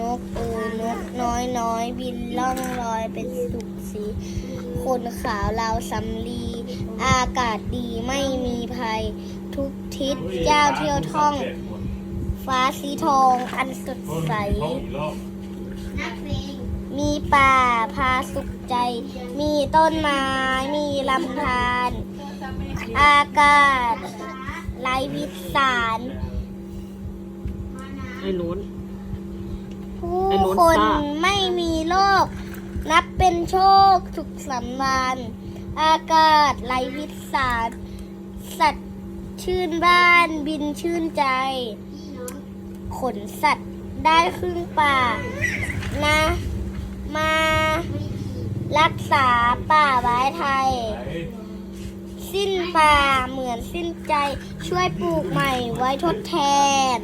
นกเอ่ยนกน้อยน้อยบินล่องลอยเป็นสุขสีคนขาวเราสำลี อากาศดีไม่มีภัย ทุกทิศเจ้าเที่ยวท่อง ฟ้าสีทองอันสดใส มีป่าพาสุขใจ มีต้นไม้ มีลำธารอากาศไร้วิสารไอ้นู้น ผู้ไอ้ลุ้นคนซ่าไม่มีโรคนับเป็นโชคสุขสำราญอากาศไร้วิสารสัตว์ชื่นบ้านบินชื่นใจ ขนสัตว์ได้ครึ่งป่า นะ มา รักษาป่าไว้ไทย สิ้นป่าเหมือนสิ้นใจช่วยปลูกใหม่ไว้ทดแทน